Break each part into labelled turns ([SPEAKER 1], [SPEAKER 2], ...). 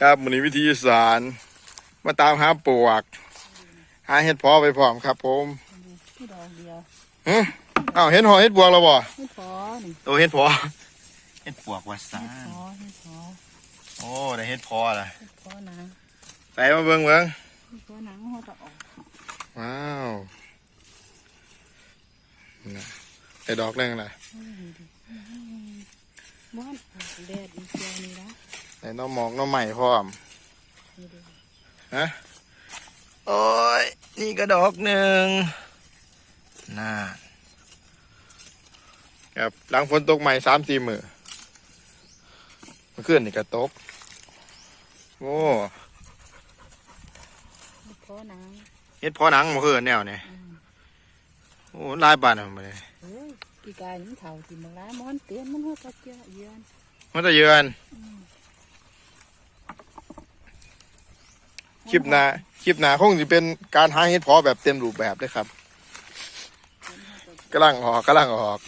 [SPEAKER 1] ครับมือนี้วิธีอีสาน มาตามหาปวก หาเห็ดเพอไปพร้อมครับผม
[SPEAKER 2] ดูที่ดอกเดียว
[SPEAKER 1] หึอ้าวเห็ดหอเห็ดบวกแล้วบ่
[SPEAKER 2] ไม่พอนี่
[SPEAKER 1] โอ้เห็ดเพอเห็ดปวกวัดสา
[SPEAKER 2] ไม่พอไม่พอ
[SPEAKER 1] โอ้ได้เห็ดเพอละ
[SPEAKER 2] ไม่พอนะ
[SPEAKER 1] ใส่มาเบิ่งเบิ่ง
[SPEAKER 2] ไม่พอหนังเขาจะออก
[SPEAKER 1] ว้าวน่ะได้ดอกแรงละ
[SPEAKER 2] อืมดิอืมบ้านแดดอีกเดียวนี่นะ
[SPEAKER 1] ได้หน้องหมอกหน้องใหม่พร้อม
[SPEAKER 2] นี่ดู
[SPEAKER 1] ฮะโอ้ย นี่ก็ดอกหนึ่งน่าครับหลังฝนตกใหม่สามสี่มือเมื่อคืนนี่ก็ตก โอ้
[SPEAKER 2] ไม่พอหนัง
[SPEAKER 1] เฮ็ดพอหนังเมื่อคืนแนวนี่
[SPEAKER 2] อืม
[SPEAKER 1] โอ้หลายบาทอะมาเลย
[SPEAKER 2] เฮ้ยกี่กายนี่มันเท่าที่มันร้ายมันเตือนมันหัวตะเกียเยือน
[SPEAKER 1] มันจะเยือน
[SPEAKER 2] อืม
[SPEAKER 1] คลิปหน้าคลิปหน้าคงจะเป็นการหาเฮ็ดพอแบบเต็มรูปแบบเลยครับกำลังออกกำลังออก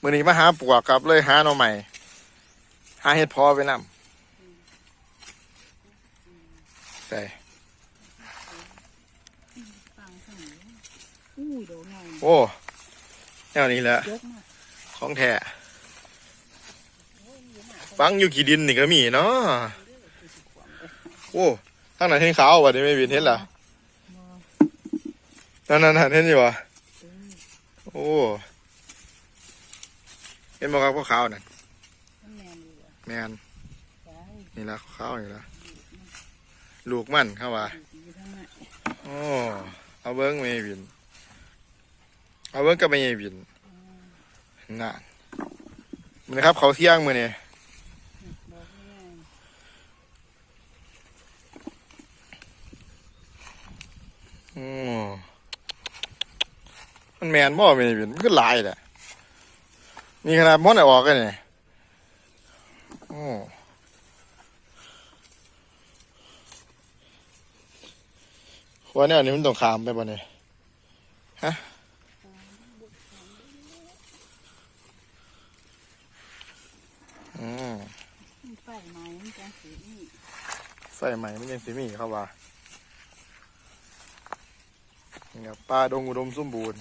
[SPEAKER 1] มือนี้มาหาปวกครับเลยหาหน่อใหม่หาเฮ็ดพอไปนำใส่
[SPEAKER 2] ฟังข้างนี้อุ้ยดอกใหญ่
[SPEAKER 1] โอ้แนวนี้แหละของแท้ฟังอยู่ขี้ดินนี่ก็มีเนาะ โอ้ทางไหนเห็นขาววะนี่ไม่บินเห็นเหรอ
[SPEAKER 2] บ่
[SPEAKER 1] นั่นนั่นนั่นเห็นอยู่วะ
[SPEAKER 2] เต็ม
[SPEAKER 1] โอ้เห็นบอกครับพวกขาวนั่น
[SPEAKER 2] มันแมนอยู่อะ
[SPEAKER 1] แมน
[SPEAKER 2] ใช่
[SPEAKER 1] นี่ละขาวนี่ละลูกมันเข้าว่า
[SPEAKER 2] อยู่ทางไหน
[SPEAKER 1] โอ้เอาเบิ้งไม่บิน เอาเบิ้งก็ไม่บินน่ะมันนะครับเขาเที่ยงมือนี่
[SPEAKER 2] ดอกใหญ่
[SPEAKER 1] โอ้มันแมนบ่ไม่บินมันก็หลายแหละนี่ขนาดมันได้ออกกันนี่โอ้ว่าแนวนี้มันต้องขามไปบ่เนี่ยฮะอืม
[SPEAKER 2] ไฟไหม้มันจังสีนี่
[SPEAKER 1] ใส่ใหม่มันยังสิมีเข้าว่า นี่ครับป่าดงอุดมสมบูรณ์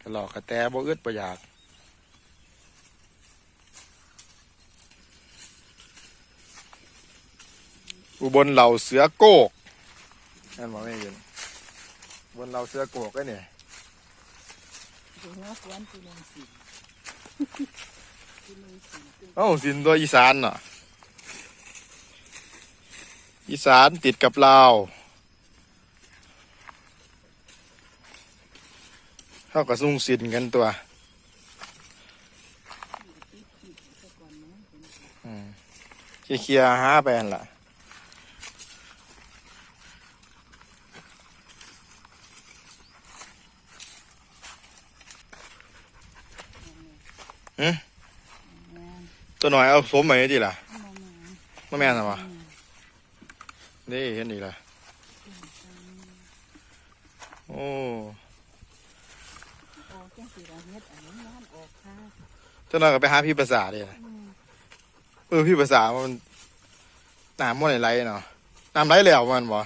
[SPEAKER 1] กระหลอกกระแตบ่อึดบ่อยากอุบลเหล่าเสือโกกนั่นบอกไม่เห็นอุบนเหล่าเสือโกกไอ้เนี่ย
[SPEAKER 2] ถึงว่าสวนที่ลงสีที่ลงสี
[SPEAKER 1] เอ้าสินตัวอีสานเนาะอีสานติดกับลาว ท่ากับซุ่งสินกันตัวเคลียร์หาไปนั่นล่ะหืมตัวหน่อยเอาสมไปดิล่ะ
[SPEAKER 2] บ่มา
[SPEAKER 1] มาแม่นหรอวะนี่เห็นดีล่ะโอ้
[SPEAKER 2] จังสีละเฮ็ดอันนี้มันออกค่ะ
[SPEAKER 1] ตัวหน่อยก็ไปหาพี่ภาษาดิล่ะ
[SPEAKER 2] อืม
[SPEAKER 1] เออพี่ภาษามันน้ำมันไหลๆเนาะน้ำไหลแล้วมันบ่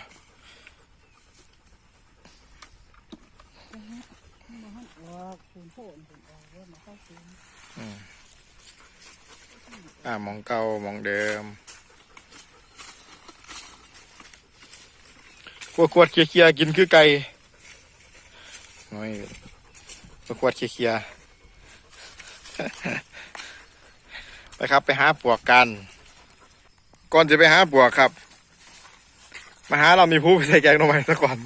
[SPEAKER 2] มันบ่ทันออกคุณโผล่คุณออกเว้ยมาเข้าซื้อ
[SPEAKER 1] อ่ามองเก่ามองเดิมขวดขวดๆเคลียร์ๆกินคือไก่น้อย ขวดขวดเคลียร์ไปครับไปหาปวกกัน ก่อนจะไปหาปวกครับ มาหาเรามีผู้ไปใส่แกงหน่อไม้ซะก่อน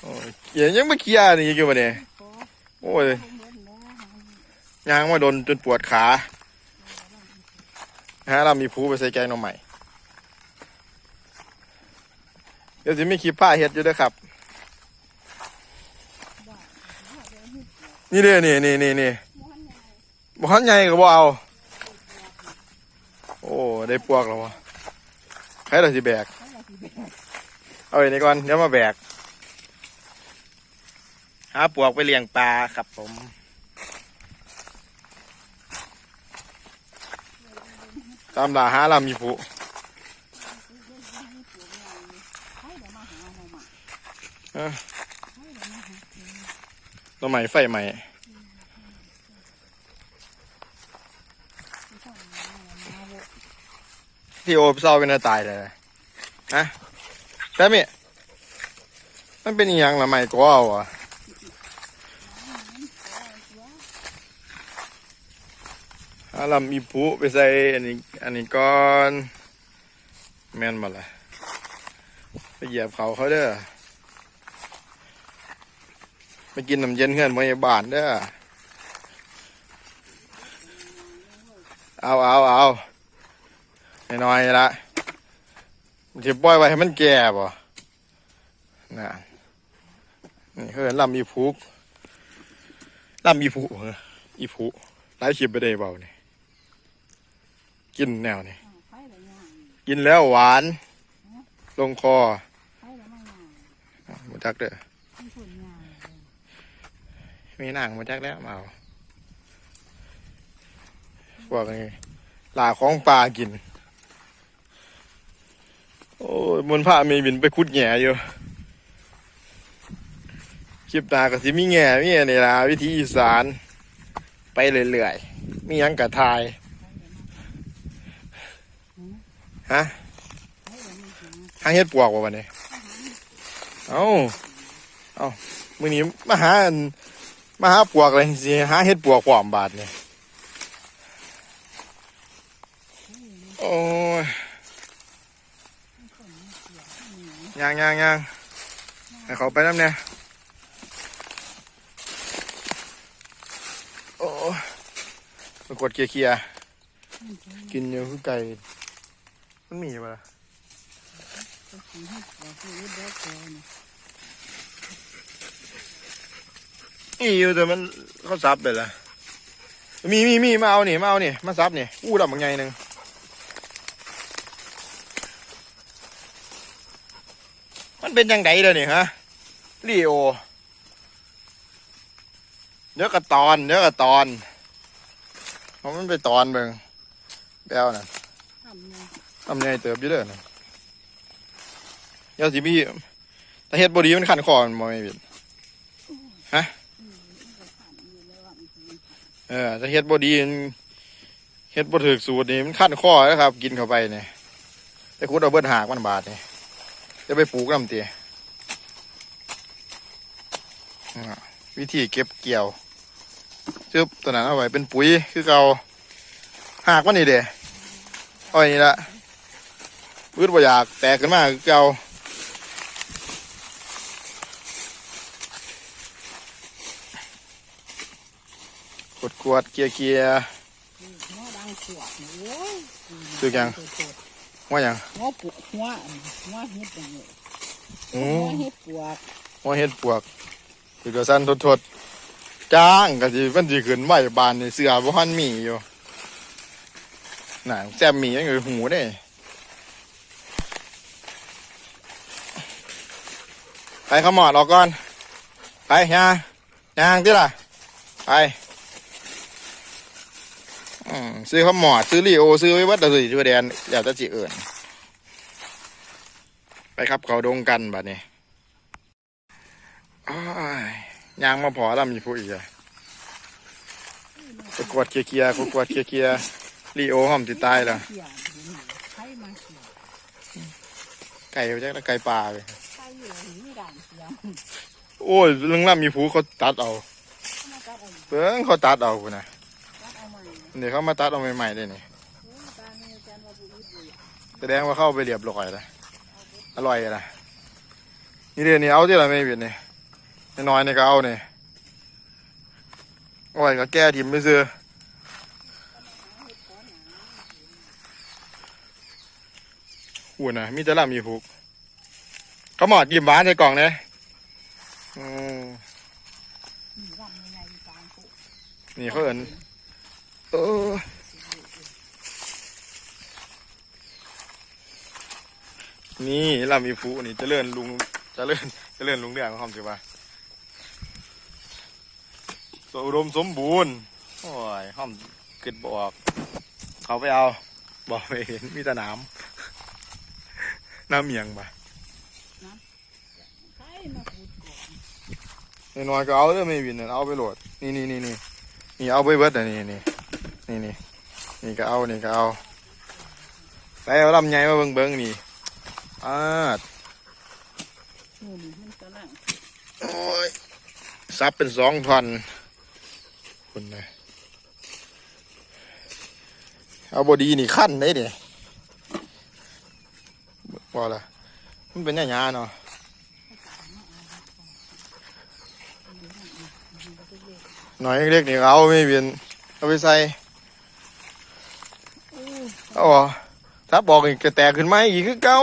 [SPEAKER 1] โอ้ยเขียยังไม่เคลียร์นี่กี่วันเนี่ยโอ้ยยางมาโดนจนปวดขาฮะเรามีผู้ไปใส่แกงหน่อใหม่เดี๋ยวจะมีคลิปผ้าเฮ็ดอยู่ด้วยครับ นี่เด้นี่นี่นี่นี่บ่หันใหญ่ก็บ่เอา โอ้ ได้ปวกแล้ววะใครเราสิแบก เอาไว้นี่ก่อน เดี๋ยวมาแบก หาปวกไปเลี้ยงปลาครับผม ตามหลาหาลำมีผู้
[SPEAKER 2] เอ
[SPEAKER 1] อ ตัวใหม่ไฟใหม่
[SPEAKER 2] ที่ต้องมามาโอ
[SPEAKER 1] เศร้าเป็นตายเลยฮะแป๊บมี่มันเป็นอีหยังละใหม่ก็เอาอะหาลำมีผู้ไปใส่อันนี้อันนี้ก่อน แม่นมาละไปเหยียบเขาเขาเด้อ ไปกินน้ำเย็นเพื่อนพยาบาลเด้อเอาเอาเอาน้อยๆละที่ปล่อยไว้ให้มันแก่บ่น่ะนี่เขาเห็นลำอีพุกลำอีพุเหรออีพุไล่คลิปไปได้เบาเนี่ยกินแนวนี่
[SPEAKER 2] ไปเดี๋ยวย่าง
[SPEAKER 1] กินแล้วหวาน ลงคอ
[SPEAKER 2] ไปเดี๋ยวมาย่าง
[SPEAKER 1] หมดจักเด้อ
[SPEAKER 2] ที่ฝุ่นย่าง
[SPEAKER 1] มีหนังมดจักแล้วมาเอาพวกนี้หลาของปลากิน โอ้ยมนผ้ามีบินไปคุดแง่อยู่คลิปตาก็สิมีแง่มีอันนี่ล่ะวิธีอีสาน ไปเรื่อยๆ มียังกะทาย ฮะ
[SPEAKER 2] ไปเดี๋ยวมากิน
[SPEAKER 1] หางเฮ็ดปวกว่าวันนี้ เอ้า เอ้ามือนี้มาหาอัน มาหาปวกเลยสิหาเฮ็ดปวกพร้อมบาดเนี่ยโอ้ยย่างย่างย่างให้เขาไปน้ำเนี่ยโอ้ยไปกดเกียร์เกียร์กินอยู่คือไก่ มันมีปะล่ะ
[SPEAKER 2] ก็กินให้บอกคือเด็กก่อน
[SPEAKER 1] นี่อยู่แต่มันเขาซับไปละมีมีมีมาเอานี่มาเอานี่มาซับนี่อู้ดำบางไงหนึ่งมันเป็นยังไงเลยนี่ฮะลีโอเดี๋ยวกระตอนเดี๋ยวกระตอนเพราะมันไปตอนเบิ่งแบวน่ะ
[SPEAKER 2] ทำเนี่ย
[SPEAKER 1] ทำไงเติบอยู่เด้อน่ะเดี๋ยวสิมีแต่เฮ็ดบดีมันขันคอมันบ่ไม่บิด
[SPEAKER 2] อืมมันก็ทำอยู่แล้วอะมันกิน
[SPEAKER 1] เออถ้าเฮ็ดบ่ดีเฮ็ดบ่ถูกสูตรนี่มันคันคอนะครับ กินเข้าไปเนี่ไปขุดเอาเบิดหากมันบาดนี่ยจะไปปลูกน้ำเตียวิธีเก็บเกี่ยวซึบตัวนั้นเอาไว้เป็นปุ๋ยคือเกาหากมันนี่เด้เอาไว้นี่ละพืชบ่อยากแตกขึ้นมาคือเกา กดกวดๆเกียร์เกียร์
[SPEAKER 2] หัวดังขวดนี่โอ้ย
[SPEAKER 1] คือยังว่าหยัง
[SPEAKER 2] หัวปุกหัวหัวเห็ดอย่างนี้
[SPEAKER 1] อื
[SPEAKER 2] หัว
[SPEAKER 1] ม
[SPEAKER 2] เห็ดปวก
[SPEAKER 1] ว่าเฮ็ดปวกคือกระสันทดทดๆจ้างก็สิมันสิขึ้นไหวบานนี่เสือบ่ทันมีอยู่น่ะแซมมียังอยู่หูเด้ไปขมอดออกก่อน ไปยางยางที่ล่ะ ไป อืมซื้อขมอดซื้อลีโอซื้อไว้วัดตะสิจัวแดนอยากจะจิเอิ่นไปครับเขาดงกันบัดนี้ยางมาพอลำอยู่ผู้อีกอะไปกวดเคียร์ปกวดเคียร์ๆลีโอหอมติดตายแล้ว
[SPEAKER 2] เขี่ยอยู่นี่ใช้มาเขี่ย
[SPEAKER 1] ไก่ไปจักแล้วไก่ปลาเลยโอ้ยเรื่องลำมีผู้เขาตัดเอา
[SPEAKER 2] เออ
[SPEAKER 1] เพิ่งเขาตัดเอาพุ่นะ
[SPEAKER 2] เดี๋
[SPEAKER 1] ยวเขามาตัดเอาใหม่ๆเลยนี่
[SPEAKER 2] โอ้นี่
[SPEAKER 1] แสดงว่าเข้าไปเรียบร้อยแล้วอร่อยนะนี่เดี๋ยวนี้เอาที่ละไม่เปลี่ยนนี่น้อยๆนี่ก็เอานี่เอาไว้ก็แก้ทิมไปซื้อหุ่นนะมีแต่ลำมีผูกเขาหมอดกิมหวานใส่กล่องเนี่ย
[SPEAKER 2] นี่
[SPEAKER 1] เขาเอิน ออนี่ลำมีผูนี่จะเลื่อนลุงจะเลื่อนจะเลื่อนลุงเรื่องของความสิว่าตัวอุดมสมบูรณ์โอ้ยห้อมกึดบออกเขาไปเอา บอกไม่เห็นมีแต่น้ำน้ำเมียงปะ
[SPEAKER 2] ใครมาพูดก่อน
[SPEAKER 1] น้อยก็เอาเด้อไม่วินน่ะเอาไปโหลด นี่นี่นี่นี่นี่เอาไปเบิดอะนี่นี่ นี่นี่นี่ก็เอานี่ก็เอาไปเอาลำไยมาเบิ่งเบิ่งนี่อ่าดโอ้ยซับเป็นสองท่อนคุณนะเอาบอดีนี่ขั้นได้เด้ว่าละมันเป็นหยาๆเนาะหน่อยเล็กนี่เอาไม่เวียนเอาไปใส่
[SPEAKER 2] อา
[SPEAKER 1] เหรอซับบอกอีกกระแตกขึ้นมาอีกคือเก่า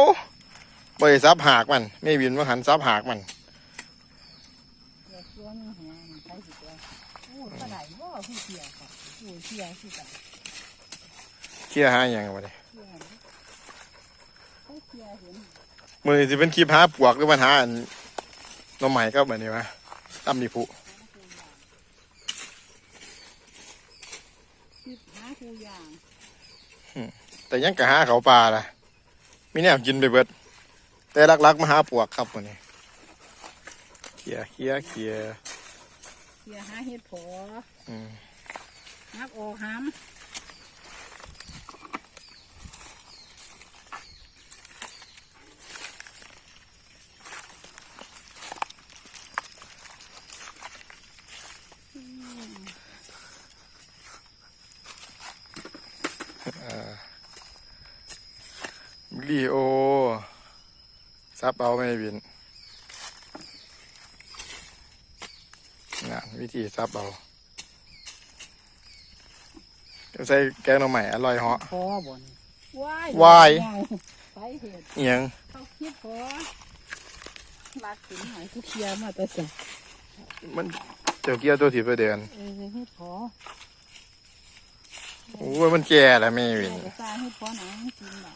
[SPEAKER 1] บ่ได้ซับหากมันไม่เวียนว่าหันซับหากมัน
[SPEAKER 2] เดี๋ยวตัวนึงหัวมันใครสิตัวโอ้กระไดว่าผู้เสียค่ะโอ้เสียสิกัน
[SPEAKER 1] เคลียร์หาอย่างวะเด้
[SPEAKER 2] เสียเขาเสีย
[SPEAKER 1] มือสิเป็นคลิปหาปวกหรือปัญหาน้องใหม่ก็แบบนี้วะตำนี่ผู้
[SPEAKER 2] คิดหาคูอย่าง
[SPEAKER 1] แต่ยังกะหาเขาปลาล่ะมีแนวกินไปเบิด แต่ลักๆมาหาปวกครับวันนี้เคลียร์เคลียร์เคลียร์
[SPEAKER 2] เสียหาเห็ดผอ
[SPEAKER 1] อืม
[SPEAKER 2] นักออกหาม
[SPEAKER 1] ลีโอ ซับเอาไม่บินงานวิธีซับเอาเดี๋ยวใส่แกงหน่อใหม่อร่อยเหาะ
[SPEAKER 2] พอบนวายวา
[SPEAKER 1] ย
[SPEAKER 2] ไปเห็ด
[SPEAKER 1] เอียง
[SPEAKER 2] เขาคิดพอรักถึงไหนกูเคลียร์มาแต่สั่
[SPEAKER 1] มันเจ้าเกี้ยวตัวถีบไปเดือน
[SPEAKER 2] เออเฮ็ดพอ
[SPEAKER 1] โอ้ยมันแก่แล้วไม่บิน
[SPEAKER 2] จะสร้างเฮ็ดพอหนังกินอะ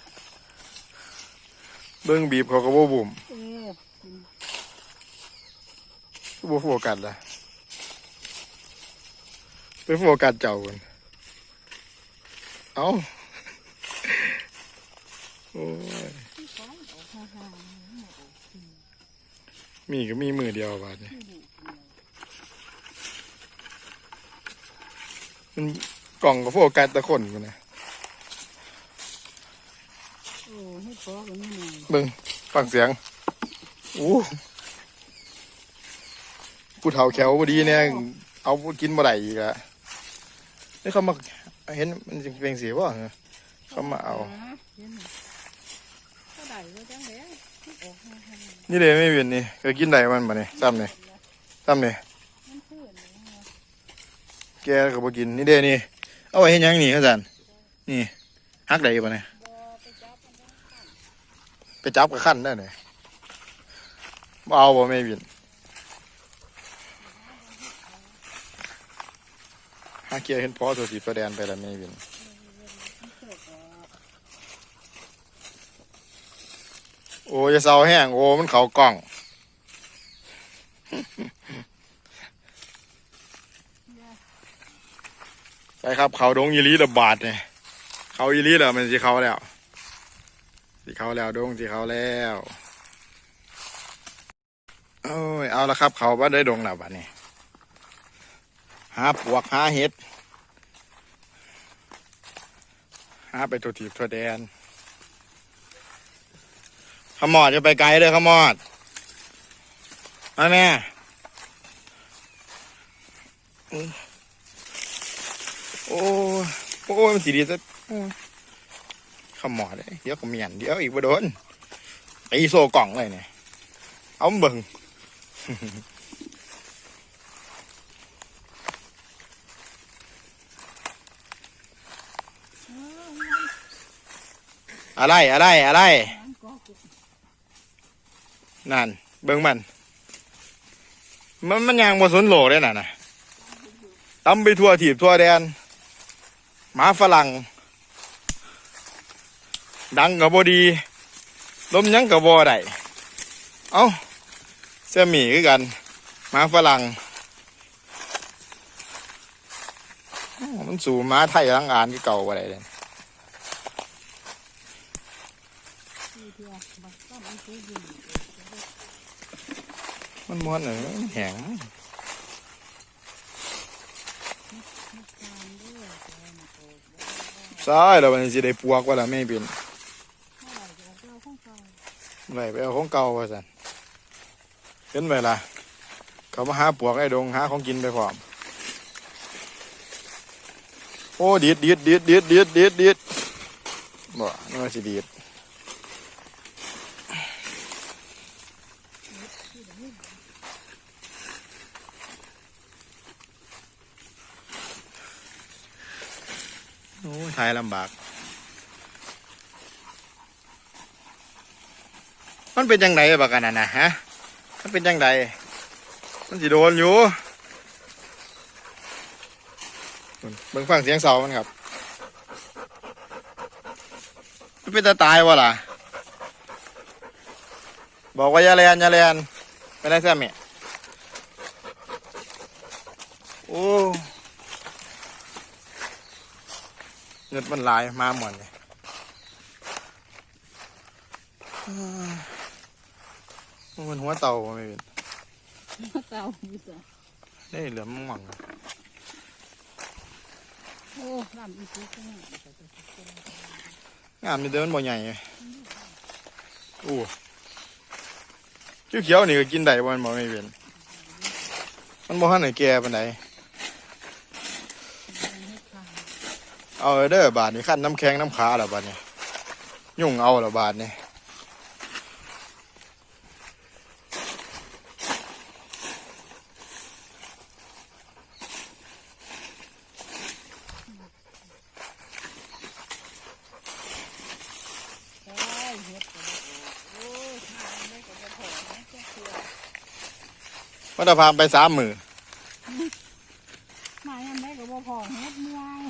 [SPEAKER 1] เบิ้งบีบเขาก็บ่บุ่ม
[SPEAKER 2] เออกิน
[SPEAKER 1] บ่โฟกัสละไปโฟกัสเจ้าคนเอ้าโอ้ยมีก็มีมือเดียวบาดนี้
[SPEAKER 2] ๆที่ดุเดีย
[SPEAKER 1] มันกล่องก็โฟกัสแตะคนคนนะ
[SPEAKER 2] โอ้เฮ็ดพอก็มีหน่อย
[SPEAKER 1] เบิ่งฟังเสียงอู้ผู้เฒ่าแขวพอดีเนี่ยเอากินบ่ได้อีกอะนี่เขามาเห็นมันจะเป็นสีบ่เหรอเขามาเอา
[SPEAKER 2] เห็นไหมก็ได้ก็จังแล้วออกห่าง
[SPEAKER 1] นี่เลยไม่เวียนนี่ก็กินได้มันบ่นี่ซ้ำเนี่ซ้ำเนี่
[SPEAKER 2] ๆมันขึ้นเลยนะ
[SPEAKER 1] แกก็บ่กินนี่เด้นี่เอาไว้เฮ็ดหยังนี่อาจารย์นี่ฮักได้บ่เนี่ย
[SPEAKER 2] บ่ไปจับมันนะ
[SPEAKER 1] ไป จับกับขั้นได้เนี่ยเอาบ่ไม่เวียนหาเกียร์เห็นพอตัวสีตัวแดนไปแล้วไม่เวียนโอ้ยเศร้าแห้งโอ้มันเขากล้องไปครับเขาดงยีรีระบาดเนี่ยเขายีรีแล้วมันสิเขาแล้ว สิเขาแล้วดงสิเขาแล้วโอ้ยเอาละครับ เขาบ้าได้ดงแล้วบัดนี้หาปวกหาเห็ดหาไปตัวถีบตัวแดนขมอดจะไปไกลเลยขมอดมาแม่โอ้โอ้มันสีดีซะ ขมอดเลยเดี๋ยวขมียนเดี๋ยวอีกบ่โดนตีโซ่กล่องเลยเนี่ยเอามเบิ่งอะไรอะไรอะไร
[SPEAKER 2] นั่
[SPEAKER 1] น เบิ่งมัน มันมันยังบ่สนโลกเลยน่ะนะตำไปทั่วถีบทั่วแดนหมาฝรั่ง ดังกับบดีลมยังกับบ่ได้เอา้าเสี่ยหมีคือกันหมาฝรั่งมันสู่หมาไทยหลังอานคือเก่าบ่ได้เลย
[SPEAKER 2] มั
[SPEAKER 1] นม้วนเหรอแห้ง
[SPEAKER 2] ทานด้วยแต่มาโตบ่
[SPEAKER 1] ใช่แล้วมันสิได้ปวกว่าละไม่เป็น
[SPEAKER 2] เท่าไหร่จะเอาของเก่า
[SPEAKER 1] ไหนไปเอาของเก่าว่าสันเห็นไหมล่ะ เขามาหาปวกไอ้ดงหาของกินไปพร้อมโอ้ดีดดีดดีดดีดดีดดีดดีดบ่นี่ว่าสิดีดโอ้ยถ่ายลำบาก มันเป็นยังไงบักกันน่ะนะฮะ มันเป็นยังไงมันสิโดนอยู่เบิ่งฟังเสียงเสามันครับ มันเป็นตาตายวะล่ะ บอกว่ายาแลนยาแลนไปได้แซ่แม่โอ้เงินมันหลายมาหมดเลย มันหัวเต่าบ่ไม่เป็น
[SPEAKER 2] เก่าอยู่จ้ะ
[SPEAKER 1] นี่เหลือมมั่ง
[SPEAKER 2] โอ้ลำอีกซื้อก็ไม่
[SPEAKER 1] งามนี่เดินบ่ใหญ่ไงโอ้เขียวๆนี่ก็กินได้บ่มันบ่ไม่เป็นมันบ่ทันได้แก่ปานใดเอาเด้อบาดนี่ขั้นน้ำแข็งน้ำขาแล้วบาดนี่ยุ่งเอาแล้วบาดนี่
[SPEAKER 2] ได้เฮ็ดก็บ่โอ้ยมาได้ก็บ่พอนะเจ้าเที่ยว
[SPEAKER 1] มันจะพาไปสามมือ
[SPEAKER 2] มายังได้ก็บ่พอเฮ็ดเมื่อย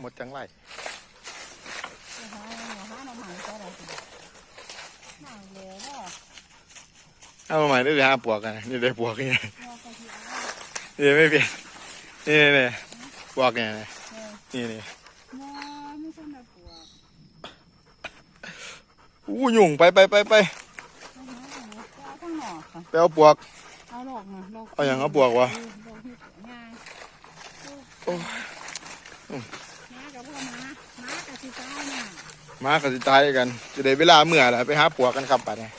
[SPEAKER 1] หมดจังไร
[SPEAKER 2] จะหาหาหน่อไม้ก็ได้สิมาเลยเนาะ
[SPEAKER 1] เอามาใหม่ได้หาปวกกันนี่ได้ปวกนี่
[SPEAKER 2] ว่าก็สิเอา
[SPEAKER 1] นี่ไม่เป็นนี่นี่นี่ปวกเนี่ยนี่
[SPEAKER 2] เออ
[SPEAKER 1] นี่นี่
[SPEAKER 2] ว่าไม่ใช่แบบปวด
[SPEAKER 1] อู้ ยุ่งไปไปไปไป
[SPEAKER 2] เอาหาเอาเอาข้างนอกค่ะ
[SPEAKER 1] ไปเอาปวก
[SPEAKER 2] เอาดอกมาดอก
[SPEAKER 1] เอาอย่างเอาปวกวะ
[SPEAKER 2] ดอกเห็ดงา
[SPEAKER 1] โอ้
[SPEAKER 2] ม้ากับพ่อม้าม้ากับสิตายน่ะ
[SPEAKER 1] มากับสิตายกัน จะได้เวลาเมื่อไหร่ไปหาปวกกันครับป่ะเนี่ย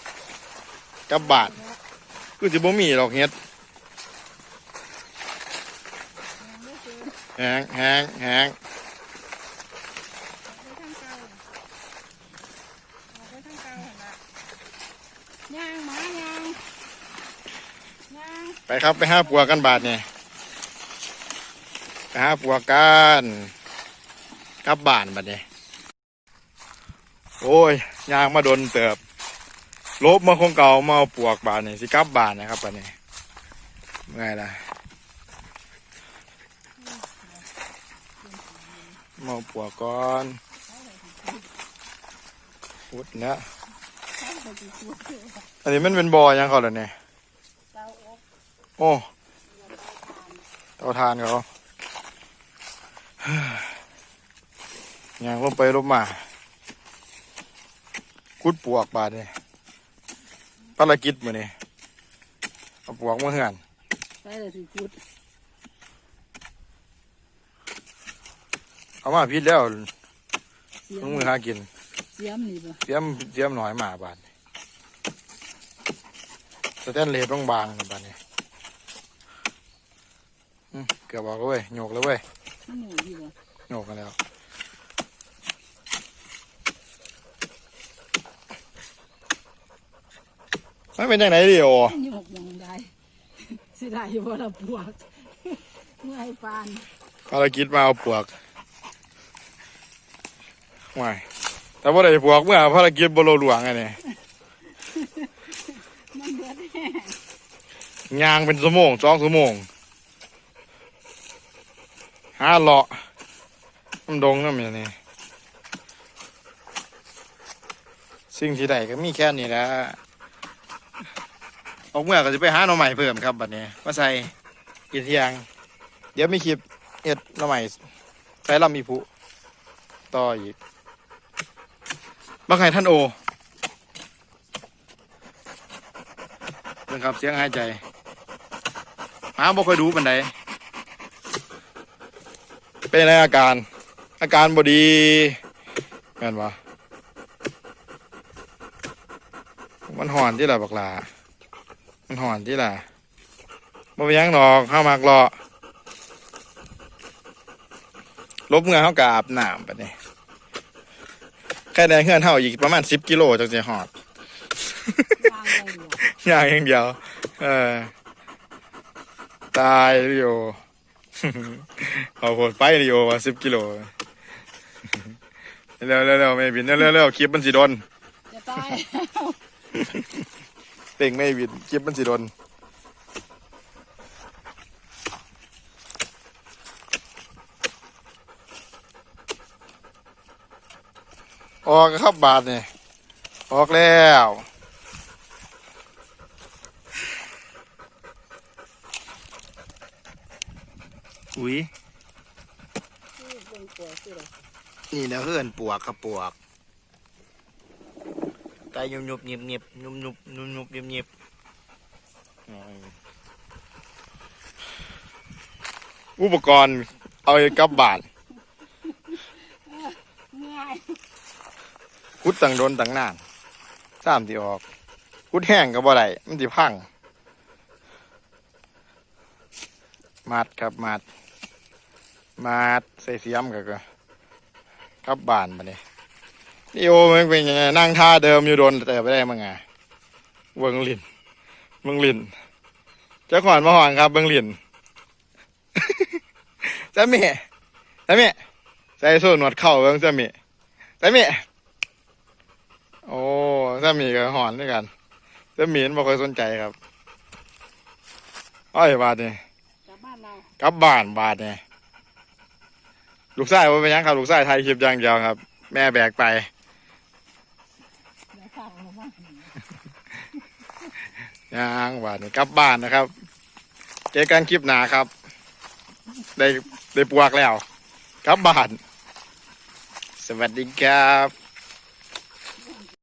[SPEAKER 1] กลับบาทคือสิบ่มีหรอกเฮ็ด
[SPEAKER 2] ยังไม่เจอ
[SPEAKER 1] แหงแหงแหง
[SPEAKER 2] ออกไปทางเก่าออกไปทางเก่าหั่นล่ะย่างหมาย่างย่าง
[SPEAKER 1] ไปครับไปหาปวกกันบาทเนี่ยไปหาปวกกันกลับบ้านบัดนี้โอ้ยยางมาโดนเติบลบมาคงเก่ามาเอาปวกบาทนี่ยสิกลับบ้านนะครับบัดนี้เมื่ะมาปวกก่อนพุดเนี่ย
[SPEAKER 2] อั
[SPEAKER 1] นนี้มันเป็นบอยังเขาเหรอเนี่ย โอ้
[SPEAKER 2] เตาทาน
[SPEAKER 1] เตาทานเขายางลงไปลงมา กุดปวกบาดเนี่ยภารกิจมือนี่เอาปวกมาเหือน
[SPEAKER 2] ใส่เลยสิจุด
[SPEAKER 1] เอามาพิษแล้ว
[SPEAKER 2] เสีย
[SPEAKER 1] มึ
[SPEAKER 2] ม
[SPEAKER 1] งมือหากิน
[SPEAKER 2] เสียมนี่บ่
[SPEAKER 1] เตรียมเตรียมหน่อยมาบาดสแตนเลสบางๆนี่บาดนี่อืม เกือบบอกแล้วเว้ยโยกแล้วเว้ย
[SPEAKER 2] มันอยู่ดีบ่
[SPEAKER 1] โยกกันแล้วไม่เป็นยังไงดิโอ
[SPEAKER 2] มันอยู่หยังได้สิได้บ่ล่ะปวดเมื่อยปาน
[SPEAKER 1] ภารกิจมาเอาปลวกไม่แต่ว่าได้ปลวกเมื่อภารกิจบโลหลวงไงเนี่ย
[SPEAKER 2] มันเบิดแห้ง
[SPEAKER 1] ยางเป็นชั่วโมงสองชั่วโมง ห้าเลาะน้ำดงน้ำอย่างนี้สิ่งที่ได้ก็มีแค่นี้แหละออกเมื่อก็จะไปหาหน่อใหม่เพิ่มครับบัดนี้มาใส่อีกทียงเดี๋ยวมีคลิปเอ็ดหน้ำใหม่ใส่ลำอีพุต่ออีกบังไงท่านโอเบิ่งครับเสียงหายใจหาบ่ค่อยดูปันใด เป็นอะไรอาการ อาการบดีแม่นวะมันห่อนที่ละบักหลามันห่อนที่ละบ่เป็นหยังดอกเข้ามากรอลบเงือเขากอาบน้ำไปนี่แค่แดนเพื่อนเท่าอีกประมาณสิบกิโลจังจะหอด
[SPEAKER 2] วางอย่างเดียว
[SPEAKER 1] อย่างอย่างเดียว เออ ตายริโอ เอาโหดไปริโอว่าสิบกิโลเร็วเร็วเร็วไม่บินเร็วเร็วเร็วคลิปมันสิโดน
[SPEAKER 2] จะตาย
[SPEAKER 1] เต่งไม่บินคลิปมันสิโดนออกครับบาทนี่ออกแล้ว อุ้ยนี่นะเพื่อนปวกกับปวกตายยุบยุบเงียบเงียบยุบยุบยุบยุบเงียบเงียบอุปกรณ์เอากลับบ้านคุดต่างโดนต่างนานสามที่ออกคุดแห้งก็บ่ได้มันสิพังมัดครับมัด มัดใส่เสียมก็ก็กลับบ้านมาเนี่ยนี่โอมันเป็นยังไงนั่งท่าเดิมอยู่โดนแต่ไม่ได้มั้งไงเบิงลินเบิงลินเจ้าขอนมาหวานครับเบิงลินจ้าเมีจ้าเมีใส่สูนหนวดเข่าเบิงจ้าเมีจ้าเมีโอ้จ้าเมีกับหอนด้วยกันจ้าเมีนบ่ค่อยสนใจครับอ้อยบาดเนี่ย
[SPEAKER 2] กลับบ้านเรา
[SPEAKER 1] กลับบ้านบาดเนี่ย ลูกชายว่าเป็นยังครับ ลูกชายไทยคลิปอย่างเดียวครับ แม่แบกไป
[SPEAKER 2] ยังห
[SPEAKER 1] วางบาดนี่กลับบ้านนะครับ เจอกันคลิปหนาครับ ได้ได้ปวกแล้ว กลับบ้าน สวัสดีครับ